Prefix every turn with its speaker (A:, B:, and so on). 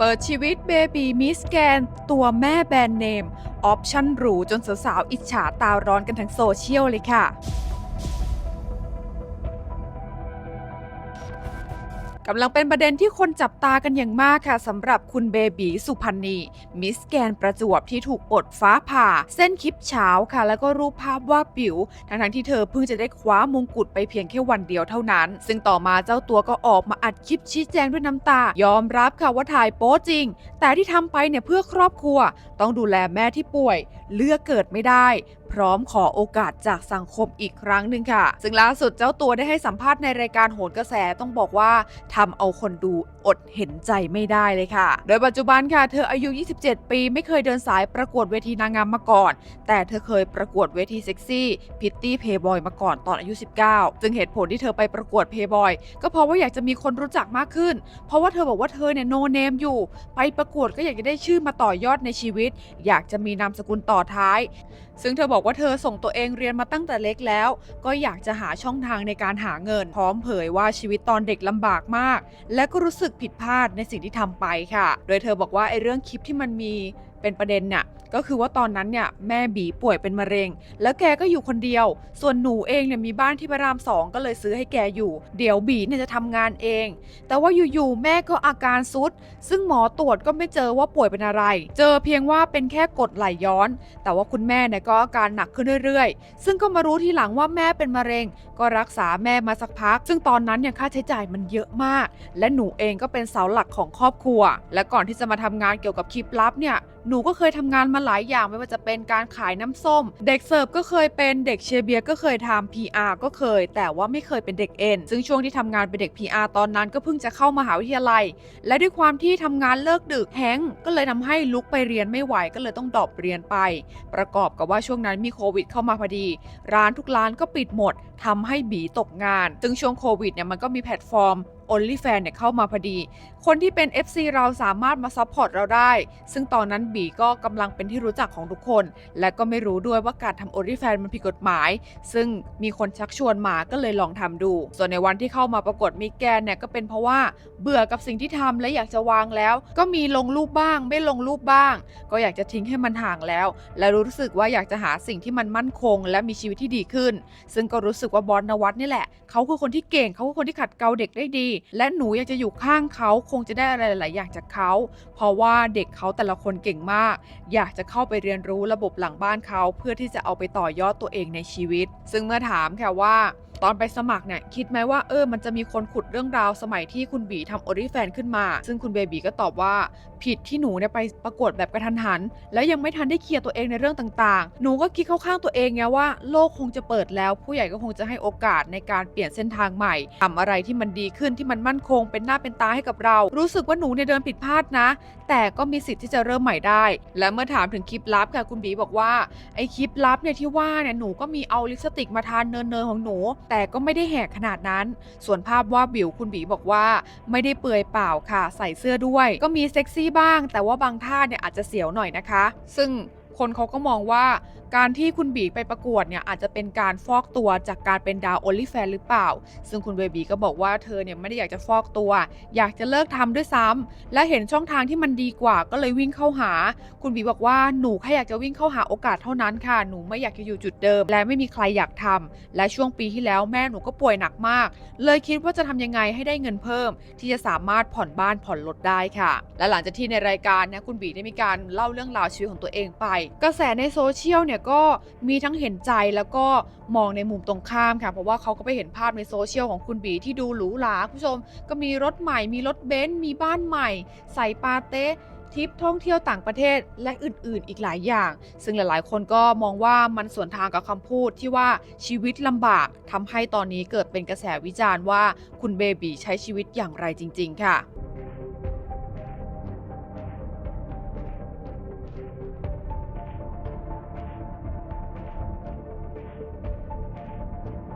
A: เปิดชีวิตเบบีมิสแกนตัวแม่แบรนด์เนม ออปชั่นหรูจนสาวๆอิจฉาตาร้อนกันทั้งโซเชียลเลยค่ะ กำลังเป็นประเด็นที่คนจับตากันอย่างมากค่ะสำหรับคุณเบบีสุพันธ์นีมิสแกนประจวบที่ถูกปลดฟ้าผ่า เส้นคลิปเช้าค่ะ แล้วก็รูปภาพว่าปิ๋วทั้งๆที่เธอเพิ่งจะได้คว้ามงกุฎไปเพียงแค่วันเดียวเท่านั้น ซึ่งต่อมาเจ้าตัวก็ออกมาอัดคลิปชี้แจงด้วยน้ำตา ยอมรับค่ะว่าถ่ายโป๊จริง แต่ที่ทำไปเนี่ยเพื่อครอบครัว ต้องดูแลแม่ที่ป่วย เลือกเกิดไม่ได้ พร้อมขอโอกาสจากสังคมอีกครั้งหนึ่งค่ะ ซึ่งล่าสุดเจ้าตัวได้ให้สัมภาษณ์ในรายการโหนกระแสต้องบอกว่าทำเอาคนดูอดเห็นใจไม่ได้เลยค่ะ โดยปัจจุบันค่ะ เธออายุ 27 ปีไม่เคยเดินสายประกวดเวทีนางงามมาก่อน แต่เธอเคยประกวดเวทีเซ็กซี่พิตตี้เพย์บอยมาก่อนตอนอายุ 19ซึ่งเหตุผลที่เธอไปประกวดเพย์บอยก็เพราะว่าอยากจะมีคนรู้จักมากขึ้น เพราะว่าเธอบอกว่าเธอเนี่ยโนเนมอยู่ ไปประกวดก็อยากจะได้ชื่อมาต่อยอดในชีวิต อยากจะมีนามสกุลต่อท้าย ซึ่งเธอบอกว่าว่าเธอส่งตัวเองเรียนมาตั้งแต่เล็กแล้ว ก็อยากจะหาช่องทางในการหาเงิน พร้อมเผยว่าชีวิตตอนเด็กลำบากมาก และก็รู้สึกผิดพลาดในสิ่งที่ทำไปค่ะ โดยเธอบอกว่าไอ้เรื่องคลิปที่มันมี เป็นประเด็นเนี่ยก็คือว่าตอนนั้นเนี่ยแม่บีป่วยเป็นมะเร็ง แล้วแกก็อยู่คนเดียว ส่วนหนูเองเนี่ยมีบ้านที่พระรามสองก็เลยซื้อให้แกอยู่ เดี๋ยวบีเนี่ยจะทำงานเอง แต่ว่าอยู่ๆแม่ก็อาการซุด ซึ่งหมอตรวจก็ไม่เจอว่าป่วยเป็นอะไร เจอเพียงว่าเป็นแค่กดไหลย้อน แต่ว่าคุณแม่เนี่ยก็อาการหนักขึ้นเรื่อยๆ ซึ่งก็มารู้ทีหลังว่าแม่เป็นมะเร็ง ก็รักษาแม่มาสักพัก ซึ่งตอนนั้นเนี่ยค่าใช้จ่ายมันเยอะมาก และหนูเองก็เป็นเสาหลักของครอบครัว และก่อนที่จะมาทำงานเกี่ยวกับคลิปลับเนี่ยหนูก็เคยทำงานมาหลายอย่างไม่ว่าจะเป็นการขายน้ำส้ม เด็กเสิร์ฟก็เคยเป็นเด็กเชียร์เบียร์ก็เคยทำ PR ก็เคย แต่ว่าไม่เคยเป็นเด็กเอ็นซึ่งช่วงที่ทำงานเป็นเด็ก PR ตอนนั้นก็เพิ่งจะเข้ามหาวิทยาลัย และด้วยความที่ทำงานเลิกดึกแฮงก็เลยทำให้ลุกไปเรียนไม่ไหวก็เลยต้องดรอปเรียนไป ประกอบกับว่าช่วงนั้นมีโควิดเข้ามาพอดี ร้านทุกร้านก็ปิดหมดทำให้บีตกงานซึ่งช่วงโควิดเนี่ยมันก็มีแพลตฟอร์ม OnlyFans เนี่ยเข้ามาพอดี คนที่เป็น FC เราสามารถมาซัพพอร์ตเราได้ ซึ่งตอนนั้นบีก็กำลังเป็นที่รู้จักของทุกคน และก็ไม่รู้ด้วยว่าการทำ OnlyFans มันผิดกฎหมาย ซึ่งมีคนชักชวนมาก็เลยลองทำดู ส่วนในวันที่เข้ามาประกวดมิแกนเนี่ยก็เป็นเพราะว่าเบื่อกับสิ่งที่ทำและอยากจะวางแล้ว ก็มีลงรูปบ้าง ไม่ลงรูปบ้าง ก็อยากจะทิ้งให้มันห่างแล้ว และรู้สึกว่าอยากจะหาสิ่งที่มันมั่นคง และมีชีวิตที่ดีขึ้น ซึ่งก็รู้สึกว่าบอลนวัตนี่แหละเขาคือคนที่เก่งเขาคือคนที่ขัดเกลาเด็กได้ดี และหนูอยากจะอยู่ข้างเขาคงจะได้อะไรหลายๆอย่างจากเขาเพราะว่าเด็กเขาแต่ละคนเก่งมาก อยากจะเข้าไปเรียนรู้ระบบหลังบ้านเขาเพื่อที่จะเอาไปต่อยอดตัวเองในชีวิต ซึ่งเมื่อถามค่ะว่า ตอนไปสมัครเนี่ยคิดไหมว่าเออมันจะมีคนขุดเรื่องราวสมัยที่คุณบีทำโอริแฟนขึ้นมา ซึ่งคุณเบบีก็ตอบว่า ผิดที่หนูเนี่ยไปประกวดแบบกระทันหัน แล้วยังไม่ทันได้เคลียร์ตัวเองในเรื่องต่างๆ หนูก็คิดเข้าข้างตัวเองไงว่าโลกคงจะเปิดแล้ว ผู้ใหญ่ก็คงจะให้โอกาสในการเปลี่ยนเส้นทางใหม่ทำอะไรที่มันดีขึ้นที่มันมั่นคง เป็นหน้าเป็นตาให้กับเรา รู้สึกว่าหนูเนี่ยเดินผิดพลาดนะ แต่ก็มีสิทธิ์ที่จะเริ่มใหม่ได้ และเมื่อถามถึงคลิปลับค่ะคุณบีบอกว่าไอคลิปลับเนี่ยที่ว่าเนี่ยหนูก็มีเอาลิปสติกมาทานเนินๆของหนูแต่ก็ไม่ได้แหกขนาดนั้น ส่วนภาพว่าบิวคุณบีบอกว่า ไม่ได้เปลือยเปล่าค่ะ ใส่เสื้อด้วย ก็มีเซ็กซี่บ้าง แต่ว่าบางท่าเนี่ยอาจจะเสียวหน่อยนะคะ ซึ่ง คนเขาก็มองว่า การที่คุณบีไปประกวดเนี่ยอาจจะเป็นการฟอกตัวจากการเป็นดาวโอลิแฟนหรือเปล่า ซึ่งคุณเบบีก็บอกว่าเธอเนี่ยไม่ได้อยากจะฟอกตัว อยากจะเลิกทำด้วยซ้ำและเห็นช่องทางที่มันดีกว่าก็เลยวิ่งเข้าหา คุณบีบอกว่าหนูแค่อยากจะวิ่งเข้าหาโอกาสเท่านั้นค่ะ หนูไม่อยากจะอยู่จุดเดิม และไม่มีใครอยากทำและช่วงปีที่แล้วแม่หนูก็ป่วยหนักมาก เลยคิดว่าจะทำยังไงให้ได้เงินเพิ่ม ที่จะสามารถผ่อนบ้านผ่อนรถได้ค่ะ และหลังจากที่ในรายการนี่ยคุณบีได้มีการเล่าเรื่องราวชีวิตของตัวเองไปกระแสในโซเชียลเนี่ยก็มีทั้งเห็นใจแล้วก็มองในมุมตรงข้ามค่ะ เพราะว่าเขาก็ไปเห็นภาพในโซเชียลของคุณบีที่ดูหรูหราคุณผู้ชม ก็มีรถใหม่ มีรถเบนซ์มีบ้านใหม่ ใส่ปาเต้ทริปท่องเที่ยวต่างประเทศและอื่นๆ อีกหลายอย่าง ซึ่งหลายๆ คนก็มองว่ามันสวนทางกับคำพูดที่ว่าชีวิตลำบากทำให้ตอนนี้เกิดเป็นกระแสวิจารณ์ว่าคุณเบบีใช้ชีวิตอย่างไรจริง ๆ ค่ะ